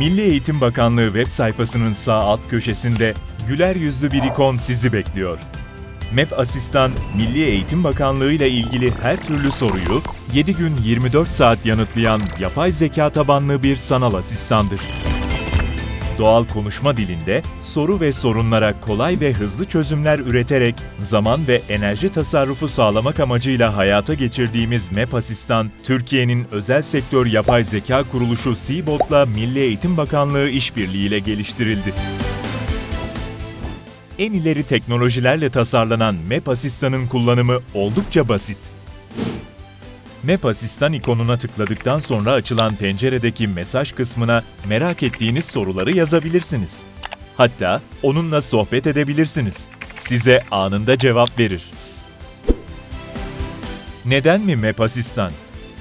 Milli Eğitim Bakanlığı web sayfasının sağ alt köşesinde güler yüzlü bir ikon sizi bekliyor. MEP Asistan, Milli Eğitim Bakanlığı ile ilgili her türlü soruyu 7 gün 24 saat yanıtlayan yapay zeka tabanlı bir sanal asistandır. Doğal konuşma dilinde soru ve sorunlara kolay ve hızlı çözümler üreterek zaman ve enerji tasarrufu sağlamak amacıyla hayata geçirdiğimiz MEP Asistan, Türkiye'nin özel sektör yapay zeka kuruluşu CBOT'la Milli Eğitim Bakanlığı işbirliğiyle geliştirildi. En ileri teknolojilerle tasarlanan MEP Asistan'ın kullanımı oldukça basit. MEP Asistan ikonuna tıkladıktan sonra açılan penceredeki mesaj kısmına merak ettiğiniz soruları yazabilirsiniz. Hatta onunla sohbet edebilirsiniz. Size anında cevap verir. Neden mi MEP Asistan?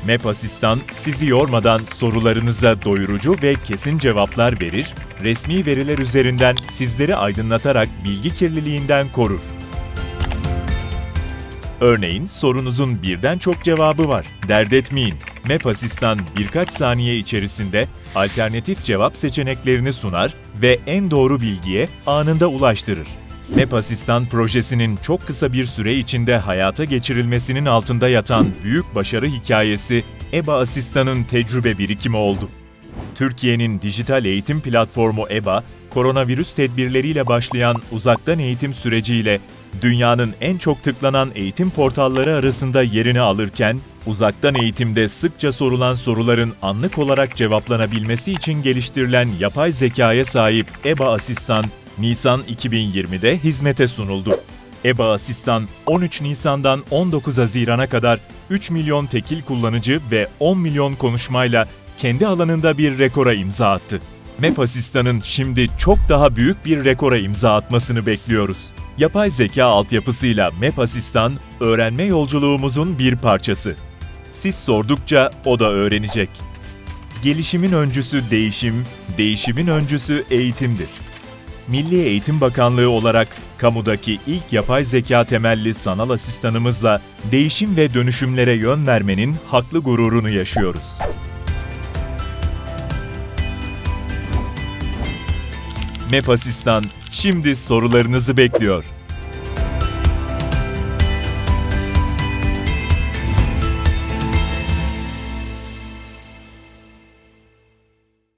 MEP Asistan sizi yormadan sorularınıza doyurucu ve kesin cevaplar verir, resmi veriler üzerinden sizleri aydınlatarak bilgi kirliliğinden korur. Örneğin sorunuzun birden çok cevabı var. Dert etmeyin. MEP Asistan birkaç saniye içerisinde alternatif cevap seçeneklerini sunar ve en doğru bilgiye anında ulaştırır. MEP Asistan projesinin çok kısa bir süre içinde hayata geçirilmesinin altında yatan büyük başarı hikayesi EBA Asistan'ın tecrübe birikimi oldu. Türkiye'nin dijital eğitim platformu EBA, koronavirüs tedbirleriyle başlayan uzaktan eğitim süreciyle dünyanın en çok tıklanan eğitim portalları arasında yerini alırken, uzaktan eğitimde sıkça sorulan soruların anlık olarak cevaplanabilmesi için geliştirilen yapay zekaya sahip EBA Asistan, Nisan 2020'de hizmete sunuldu. EBA Asistan 13 Nisan'dan 19 Haziran'a kadar 3 milyon tekil kullanıcı ve 10 milyon konuşmayla kendi alanında bir rekora imza attı. MEP Asistan'ın şimdi çok daha büyük bir rekora imza atmasını bekliyoruz. Yapay zeka altyapısıyla MEP Asistan, öğrenme yolculuğumuzun bir parçası. Siz sordukça o da öğrenecek. Gelişimin öncüsü değişim, değişimin öncüsü eğitimdir. Milli Eğitim Bakanlığı olarak kamudaki ilk yapay zeka temelli sanal asistanımızla değişim ve dönüşümlere yön vermenin haklı gururunu yaşıyoruz. MEP Asistan şimdi sorularınızı bekliyor.